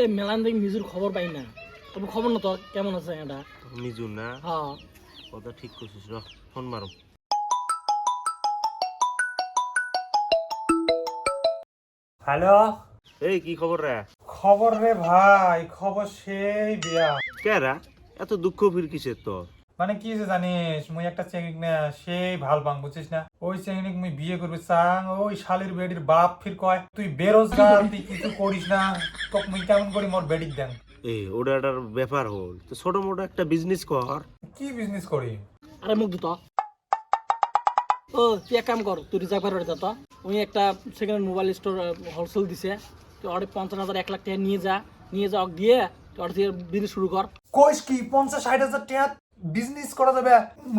এ মেলান দেখি মিজুর খবর পাই না। তবে খবর না তো কেমন আছে এটা? মিজু না? হ্যাঁ। কথা ঠিক করছিস র ফোন মারো। হ্যালো? এই কি খবর রে? খবর রে ভাই খবর সেই বিয়া। কেরা এত দুঃখ ফির কিসের তোর। মানে কি যে জানিস? মুই একটা চেঙ্গিক না সেই ভালো পাং বুঝছিস না? ওই চেঙ্গিক মুই বিয়ে করবি চাং ওই শালির বেডির বাপ ফির কয় তুই বেরোজগার তুই কিছু করিস না তোক মুই কেমন করি মোর বেডিক দেন? এই ওটার ব্যাপার হল। তো ছোট মোটো একটা বিজনেস কর। কি বিজনেস করি? আরে মুখ দিত ও তুই এক কাম কর তুই রিজার্ভ করে যা উনি একটা সেকেন্ড মোবাইল স্টোর হোলসেল দিছে। তুই অর্ডার পঞ্চাশ হাজার এক লাখ টাকা নিয়ে যা নিয়ে যা দিয়ে অর্ডার দিয়ে বিজনেস শুরু কর। কইস কি পঞ্চাশ ষাট হাজার টাকা বিজনেস করা যাবে।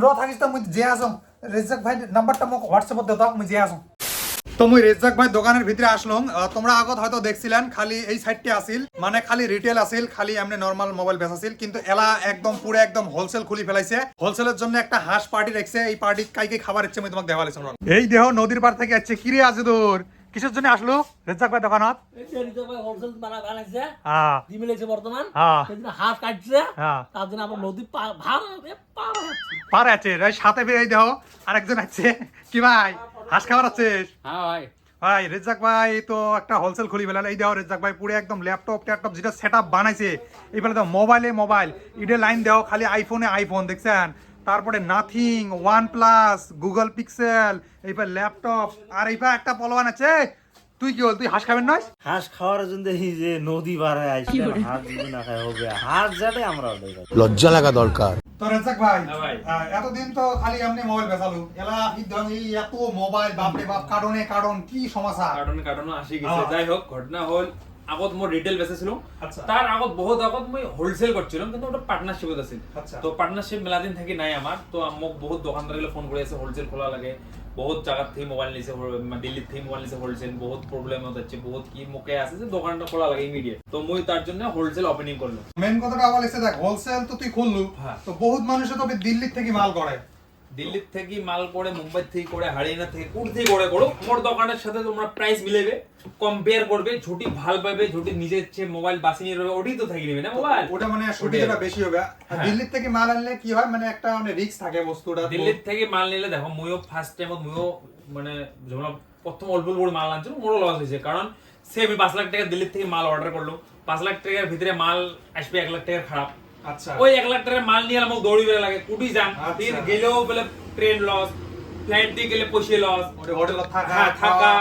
র থাকিস তো মুই যে আসম রেজাক ভাই নাম্বারটা মোক হোয়াটসঅ্যাপত দে দাও মুই যে আসম তো মুই রেজাক ভাই দোকানের ভিতরে আসলাম তোমরা আগত হয়তো দেখছিলেন খালি এই সাইডটি আসিল মানে খালি রিটেল আসিল খালি এমনি নরমাল মোবাইল বেচাছিল কিন্তু এলা একদম পুরো একদম হোলসেল খুলি ফেলাইছে। হোলসেলের জন্য একটা হাঁস পার্টি রাখছে। এই পার্টি কাইকে খাবার ইচ্ছে আমি তোমাকে দেখালাইছিলাম এই দেহ নদীর পার থেকে যাচ্ছে কিরে আছে তোর কিসের জন্য আসলো? রেজাক ভাই দোকানত? হোলসেল বানাইছে হ্যাঁ। হ্যাঁ। সেদিন হাফ কাটছে। হ্যাঁ। তার জন্য আমার নদী পার ভার এ পার হচ্ছে পার আছে এই সাথে পেয়ে দেহ। আরেকজন আছে। কি ভাই? হাঁস খাবার হ্যাঁ ভাই। ভাই রেজাক ভাই তো একটা হোলসেল খুলি ফেলাল। এই দেওয়া রেজাক ভাই পুরো একদম ল্যাপটপ ট্যাপটপ যেটা সেট আপ বানাইছে। এই ফেলে মোবাইলে মোবাইল ইডে লাইন দেও খালি আইফোনে আইফোন দেখছেন? তারপরে nothing one plus Google pixel এইবার ল্যাপটপ আর এইবার একটা পলোয়ান আছে তুই কি বল তুই হাঁস খাবেন নয়? হাঁস খাওয়ার জন্য এই যে নদী বাড়ায় আসছে হাঁস যদি না খায় হবে। হাঁস যাবে আমরা লজ্জা লাগা দরকার। তো রেজাক ভাই হ্যাঁ এতদিন তো খালি এমনি মোবাইল বেচালু। এলা এই এই এত মোবাইল বাপরে বাপ কারণে কারণ কি সমস্যা? কার্টুন আসি গেছে। যাই হোক ঘটনা হল আগত মোৰ রিটেল বেচেছিলো। আচ্ছা। তাৰ আগত বহুত আগত মই হোলসেল করছিলাম কিন্তু ওটা পার্টনারশিপত আছিল। আচ্ছা। তো পার্টনারশিপ মেলা দিন থাকি নাই আমার তো মোক বহুত দোকানদারে ফোন করে আছে হোলসেল খোলা লাগে। বহুত জায়গাত থেকে মোবাইল নিছে দিল্লিত থেকে মোবাইল নিছে হোলসেল বহুত প্রবলেম হচ্ছে বহুত কি মুখে আছে যে দোকানটা খোলা লাগে ইমিডিয়েট তো মই তার জন্য হোলসেল ওপেনিং করলাম মেন কথাটা আবার এসে দেখ হোলসেল তো তুই খুললু। তো বহুত মানুষে তো দিল্লির থেকে মাল করে দিল্লির থেকে মাল করে মুম্বাই থেকে করে হরিয়ানা থেকে থেকে করে করো মোর দোকানের সাথে তোমরা প্রাইস মিলেবে কম্পেয়ার করবে ঝুটি ভালো পাবে ঝুটি নিজের চেয়ে মোবাইল বাসি নিয়ে রবে ওটাই তো থাকি নেবে না মোবাইল ওটা মানে সুবিধাটা বেশি হবে। হ্যাঁ। দিল্লির থেকে মাল আনলে কি হয়? মানে একটা মানে রিস্ক থাকে বস্তুটা দিল্লির থেকে মাল নিলে দেখো ময়ও ফার্স্ট টাইম ময়ও মানে যখন প্রথম অল্প অল্প মাল আনছিল মোরও লস হয়েছে। কারণ সে আমি পাঁচ লাখ টাকা দিল্লির থেকে মাল অর্ডার করল। পাঁচ লাখ টাকার ভিতরে মাল আসবে এক লাখ টাকার খারাপ। আচ্ছা। ওই এক লাখ টাকার মাল নিয়ে আমাকে দৌড়ি বেলা লাগে কুটি যান। আচ্ছা। ফির গেলেও বলে ট্রেন লস ফ্লাইট দিয়ে গেলে পয়সা লস হ্যাঁ থাকা।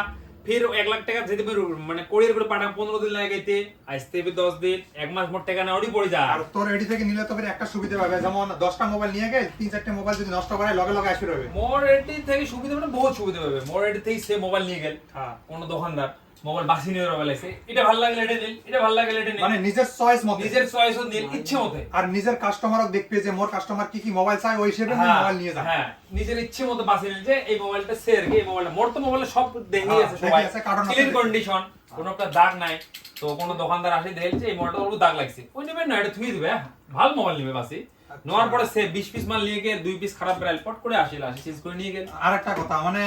ফির এক লাখ টাকা যেতে মানে কোরিয়ার করে পাঠা পনেরো দিন লাগাইতে আসতে হবে দশ দিন এক মাস মোট টাকা না ওরই পড়ে যায়। আর তোর এডি থেকে নিলে তো ফের একটা সুবিধা পাবে। যেমন দশটা মোবাইল নিয়ে গেল তিন চারটে মোবাইল যদি নষ্ট করে লগে লগে আসবে মোর এডি থেকে সুবিধা মানে বহুত সুবিধা পাবে। মোর এডি থেকে সে মোবাইল নিয়ে গেল। হ্যাঁ। কোন দোকানদার। মোবাইল বাসি নিয়ে মোবাইল আছে এটা ভালো লাগলে এটা নিল এটা ভালো লাগলে এটা মানে নিজের চয়েস মতো। নিজের চয়েস নিল ইচ্ছে মতে। আর নিজের কাস্টমারও দেখবে যে মোর কাস্টমার কি কি মোবাইল চাই ওই হিসেবে হ্যাঁ, মোবাইল নিয়ে যাবে হ্যাঁ নিজের ইচ্ছে মতো বাসি যে এই মোবাইলটা সের এই মোবাইলটা। মোর তো মোবাইলে সব দেখে হ্যাঁ, আছে সবাই। ক্লিন কন্ডিশন কোনো একটা দাগ নাই। তো কোনো দোকানদার আসে দেখছে এই মোবাইলটা ওর দাগ লাগছে। ওই নেবেন না এটা থুই দিবে হ্যাঁ, ভালো মোবাইল নেবে বাসি। নেওয়ার পরে সে বিশ পিস মাল নিয়ে গিয়ে দুই পিস খারাপ বেড়াল পট করে আসিল আসি চেঞ্জ করে নিয়ে গেল। আর একটা কথা মানে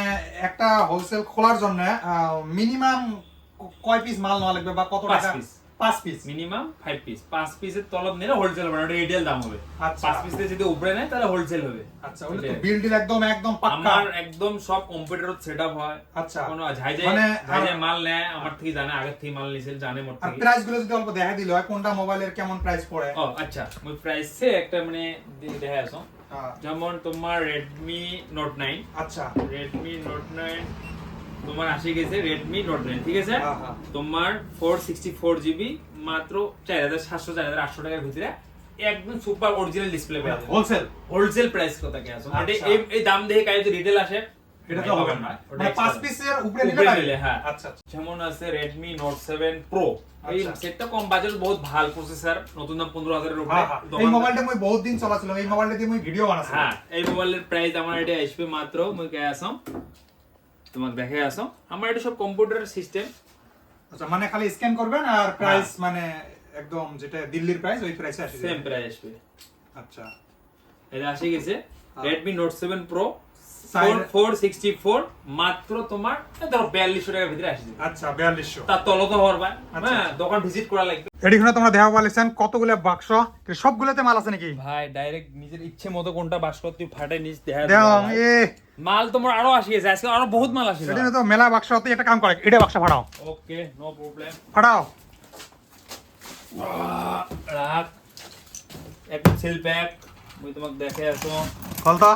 একটা হোলসেল খোলার জন্য মিনিমাম কয় পিস মাল নেওয়া লাগবে বা কত টাকা? piece। পাঁচ পিস মিনিমাম ফাইভ পিস পাঁচ পিসের তলব নিলে হোলসেল হবে ওটা রিটেল দাম হবে। আচ্ছা। পাঁচ পিসে যদি উপরে নেয় তাহলে হোলসেল হবে। আচ্ছা ওটা তো বিল ডিল একদম একদম পাক্কা। আমার একদম সব কম্পিউটার সেটআপ হয়। আচ্ছা। কোনো ঝাই ঝাই মানে, ঝাই ঝাই মাল নেয় আমার থেকে জানে আগের থেকে মাল নিছিল জানে মোর আর প্রাইসগুলো যদি অল্প দেখা দিল হয় কোনটা মোবাইলের কেমন প্রাইস পড়ে? ও আচ্ছা ওই প্রাইসে একটা মানে দেখা হ্যাঁ, যেমন তোমার রেডমি নোট নাইন আচ্ছা। রেডমি নোট নাইন তোমার আসে গেছে রেডমি নোট নাইন ঠিক আছে? হ্যাঁ, হ্যাঁ। তোমার ফোর সিক্সটি ফোর জিবি মাত্র চার হাজার সাতশো চার হাজার আটশো টাকার ভিতরে একদম super original display wholesale wholesale price কত কে আছে? মানে আচ্ছা। এই দাম দেখে কাজ রিটেল আসে। এটা তো হবে না। মানে পিসের উপরে নিলে হ্যাঁ। আচ্ছা আচ্ছা। যেমন আছে এই। সেটটা কম বাজেট বহুত ভালো প্রসেসর নতুন দাম পনেরো হাজারের উপরে। এই মোবাইলটা মুই বহুত দিন চলাছিল এই মোবাইলটা দিয়ে মুই ভিডিও হ্যাঁ এই মোবাইলের প্রাইস আমার এটা আসবে মাত্র। মুই আসাম তোমাকে দেখে আসাম আমার এটা সব কম্পিউটার সিস্টেম আচ্ছা মানে খালি স্ক্যান করবেন আর প্রাইস মানে একদম যেটা দিল্লির প্রাইস ওই প্রাইসে আসবে সেম প্রাইস আসবে। আচ্ছা। এটা আসে গেছে। হ্যাঁ। Seven pro Side- four sixty four মাত্র তোমার ধরো বিয়াল্লিশশো টাকার ভিতরে আসে। যাবে। আচ্ছা বিয়াল্লিশশো। তার তলত হওয়ার বা আচ্ছা, হ্যাঁ দোকান ভিজিট করা লাগবে। এডিখানে তোমরা দেখা পাচ্ছেন কতগুলো বাক্স সবগুলোতে মাল আছে নাকি? ভাই ডাইরেক্ট নিজের ইচ্ছে মতো কোনটা বাস করতে ফাটে নিজ দেখা দেখ এ মাল তোমার আরও আসি গেছে আজকে আরও বহুত মাল আসে এটা তো মেলা বাক্স হতে একটা কাম করে এটা বাক্স ফাড়াও ওকে নো প্রবলেম রাখ। একটা সেল প্যাক মুই তোমাকে দেখে আসো। খলতা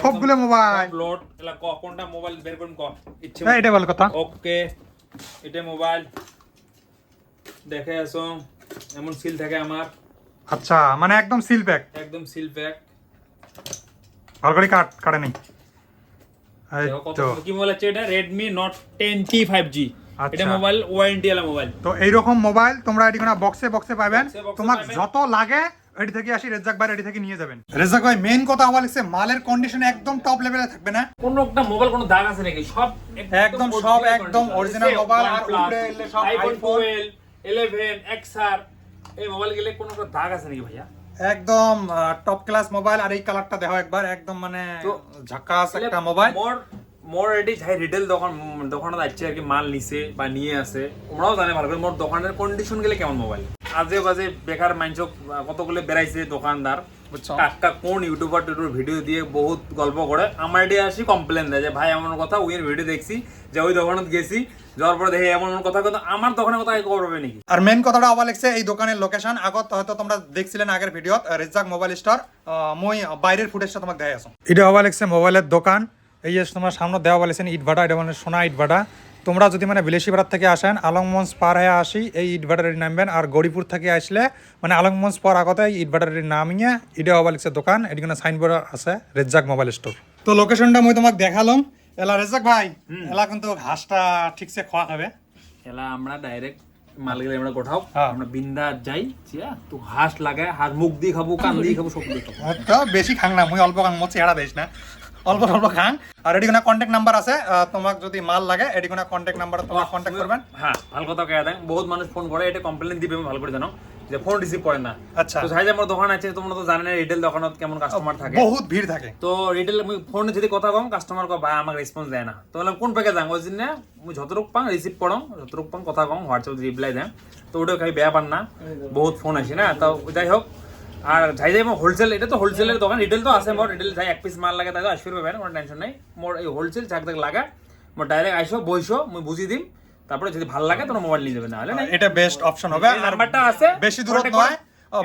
সবগুলো মোবাইল লোড এলা ক কোনটা মোবাইল বের করুন ক? ইচ্ছে হ্যাঁ এটা ভালো কথা। ওকে এটা মোবাইল দেখে আসো। এমন সিল থাকে আমার। আচ্ছা মানে একদম সিল প্যাক একদম সিল প্যাক ভালো করে কাট কাটে নেই। কি মোবাইল আছে? এটা Redmi Note 10T 5G আচ্ছা। এটা মোবাইল ওয়ারেন্টি वाला মোবাইল তো এইরকম মোবাইল তোমরা এটি কোনো বক্সে বক্সে পাবেন। তোমার যত লাগে এটি থেকে আসি রেজাক ভাই এটি থেকে নিয়ে যাবেন। রেজাক ভাই মেইন কথা আমার লাগছে মালের কন্ডিশন একদম টপ লেভেলে থাকবে না। কোন একটা মোবাইল কোনো দাগ আছে নাকি? সব একদম সব একদম অরিজিনাল মোবাইল আর উপরে সব আইফোন 12 11 XR এই মোবাইল গেলে কোনো দাগ আছে নাকি ভাইয়া? একদম টপ ক্লাস মোবাইল আর এই কালারটা দেখো একবার একদম মানে ঝাকাস একটা মোবাইল মোর মোর এটি যাই রিটেল দোকান দোকানে যাচ্ছে আর কি মাল নিছে বা নিয়ে আসে ওরাও জানে ভালো করে মোর দোকানের কন্ডিশন গেলে কেমন মোবাইল আজে বাজে বেকার মাইন্স কতগুলো বেড়াইছে দোকানদার। বুঝছ? কাকা কোন ইউটিউবার টিউটিউবার ভিডিও দিয়ে বহুত গল্প করে। আমার এটি আসি কমপ্লেন দেয় যে ভাই এমন কথা ওই ভিডিও দেখছি যে ওই দোকানত গেছি যাওয়ার পরে দেখে এমন এমন কথা কিন্তু আমার দোকানের কথা কেউ করবে নাকি? আর মেন কথাটা আবার লিখছে এই দোকানের লোকেশন আগত হয়তো তোমরা দেখছিলেন আগের ভিডিওত রেজাক মোবাইল স্টোর মই বাইরের ফুটেজটা তোমাকে দেখাই আছো। এটা আবার লিখছে মোবাইলের দোকান এই যে তোমরা সামনে দেওয়া বলেছেন ইট ভাটা এটা মানে সোনা ইট ভাটা তোমরা যদি মানে বিলেসি পাড়ার থেকে আসেন আলংমঞ্চ পার হয়ে আসি এই ইট ভাটার নামবেন আর গরিপুর থেকে আসলে মানে আলংমঞ্চ পার আগতে ইট ভাটার নামিয়ে আবার লিখছে দোকান এদিকে সাইনবোর্ড আছে রেজাক মোবাইল স্টোর। তো লোকেশনটা মই তোমাকে দেখালাম। এলা রেজাক ভাই এলা কিন্তু ঘাসটা ঠিকসে খাওয়া খাবে। এলা আমরা ডাইরেক্ট মাল গেলে আমরা কোথাও। আমরা বিন্দা যাই চিয়া তো হাঁস লাগায় হাত মুখ দিয়ে খাব কান দিয়ে খাব সব বেশি খাং না মুই অল্প খাং মোর চেহারা দিস না। অল্প অল্প খাং আর এটি কোনো কন্ট্যাক্ট নাম্বার আছে তোমাক যদি মাল লাগে এটি কোনো কন্ট্যাক্ট নাম্বার তোমার কন্ট্যাক্ট করবেন। হ্যাঁ ভালো কথা কে দেন বহুত মানুষ ফোন করে এটা কমপ্লেন দিবে ভালো করে জানো যে ফোন রিসিভ করে না। আচ্ছা। তো সাইজ আমার দোকান আছে তোমরা তো জানেন রিটেল দোকানত কেমন কাস্টমার থাকে। বহুত ভিড় থাকে। তো রিটেল ফোনে যদি কথা কম কাস্টমার কো ভাই আমাকে রেসপন্স দেয় না। তো বললাম কোন প্যাকেজ আং ওই জন্য মুই যতটুক পাং রিসিভ করম যতটুক পাং কথা কম হোয়াটসঅ্যাপ রিপ্লাই দেন তো ওটা খাই বেয়া পান না। বহুত ফোন আসে না। তো যাই হোক আর যাই যাই হোলসেল এটা তো হোলসেলের দোকান রিটেল তো আছে মোর রিটেল যাই এক পিস মাল লাগে তাই তো আসবে পাবেন কোনো টেনশন নাই। মোর এই হোলসেল যাক যাক লাগা মোর ডাইরেক্ট আইসো বইসো মুই বুঝি দিম। তারপরে যদি ভালো লাগে তোমার মোবাইল নিয়ে যাবে না হলে এটা বেস্ট অপশন হবে নাম্বারটা আছে বেশি contact নয়।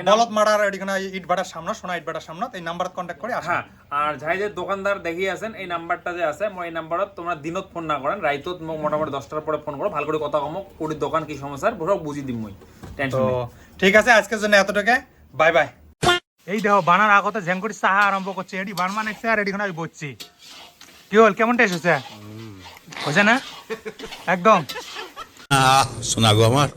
বলদ মারার এদিকে ইট ভাটার সামনে সোনা ইট ভাটার সামনে এই নাম্বার কন্ট্যাক্ট করে হ্যাঁ আর যাই যে দোকানদার দেখিয়ে আছেন এই নাম্বারটা যে আছে মই এই নাম্বারত তোমরা দিনত ফোন না করেন রাইতত মোক মোটামুটি দশটার পরে ফোন করো ভালো করে কথা কমো কোটির দোকান কি সমস্যা পুরো বুঝি দিম মই টেনশন ঠিক আছে আজকের জন্য এতটুকু বাই বাই এই দেখো বানার আগতে ঝেঙ্কুটি চাহা আরম্ভ করছে। এটি বান মানে আর এটি আমি বসছি কি হল কেমন টেস্ট হচ্ছে হয়েছে না? একদম। শোনা গো আমার